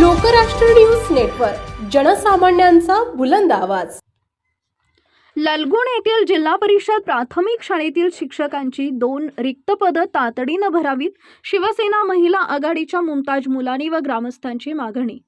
Lokrashtra news network जनसामान्यांचा बुलंद आवाज. ललगुण येथील जिल्हा परिषद प्राथमिक शाळेतील शिक्षकांची दोन रिक्त पदं तातडीनं भरावीत शिवसेना महिला आघाडीच्या मुमताज मुलानी व ग्रामस्थांची मागणी.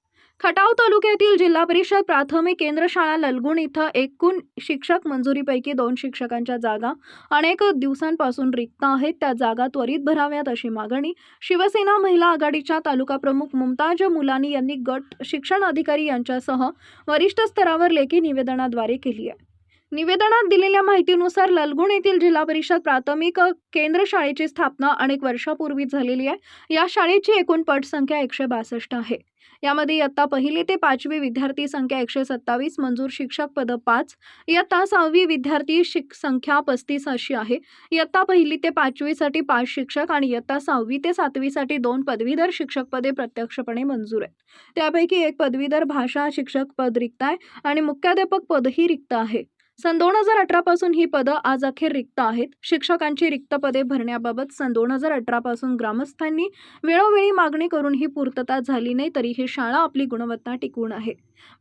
खटाव तालुक्यातील जिल्हा परिषद प्राथमिक केंद्र शाळा ललगुण इथं एकूण शिक्षक मंजुरीपैकी दोन शिक्षकांच्या जागा अनेक दिवसांपासून रिक्त आहेत. त्या जागा त्वरित भराव्यात अशी मागणी शिवसेना महिला आघाडीच्या तालुका प्रमुख मुमताज मुलानी यांनी गट शिक्षण अधिकारी यांच्यासह वरिष्ठ स्तरावर लेखी निवेदनाद्वारे केली आहे. निवेदनात दिलेल्या माहितीनुसार ललगुण येथील जिल्हा परिषद प्राथमिक केंद्र शाळेची स्थापना अनेक वर्षापूर्वी झालेली आहे. या शाळेची एकूण पट संख्या एकशे बासष्ट आहे. यामध्ये इयत्ता पहिली ते पाचवी विद्यार्थी संख्या एकशे सत्तावीस मंजूर शिक्षक पद पाच इयत्ता सहावी विद्यार्थी शिक संख्या पस्तीस अशी आहे. इयत्ता पहिली ते पाचवीसाठी पाच शिक्षक आणि इयत्ता सहावी ते सातवीसाठी दोन पदवीधर शिक्षक पदे प्रत्यक्षपणे मंजूर आहेत. त्यापैकी एक पदवीधर भाषा शिक्षक पद रिक्त आहे आणि मुख्याध्यापक पदही रिक्त आहे. सन दोन हजार अठरा पासून ही पदं आज अखेर रिक्त आहेत. शिक्षकांची रिक्त पदे भरण्याबाबत सन दोन हजार अठरा पासून ग्रामस्थांनी वेळोवेळी मागणी करून ही पूर्तता झाली नाही तरी ही शाळा आपली गुणवत्ता टिकवून आहे.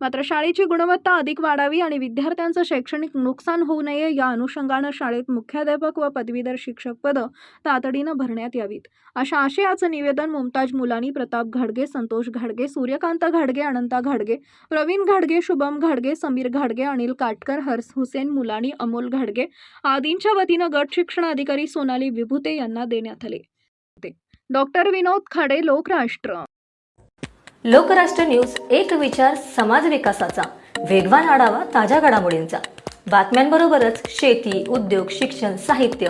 मात्र शाळेची गुणवत्ता अधिक वाढावी आणि विद्यार्थ्यांचं शैक्षणिक नुकसान होऊ नये या अनुषंगानं शाळेत मुख्याध्यापक व पदवीधर शिक्षक पदं तातडीनं भरण्यात यावीत. अशा आशयाचं निवेदन मुमताज मुलानी प्रताप घाडगे संतोष घाडगे सूर्यकांत घाडगे अनंता घाडगे प्रवीण घाडगे शुभम घाडगे समीर घाडगे अनिल काटकर हर्ष हुसेन मुलाणी अमोल घाडगे आदींच्या वतीनं गट शिक्षण अधिकारी सोनाली विभुते यांना देण्यात आले. डॉक्टर विनोद खाडे लोकराष्ट्र. लोकराष्ट्र न्यूज एक विचार समाज विकासाचा. वेगवान आढावा ताज्या घडामोडींचा. बातम्यांबरोबरच शेती उद्योग शिक्षण साहित्य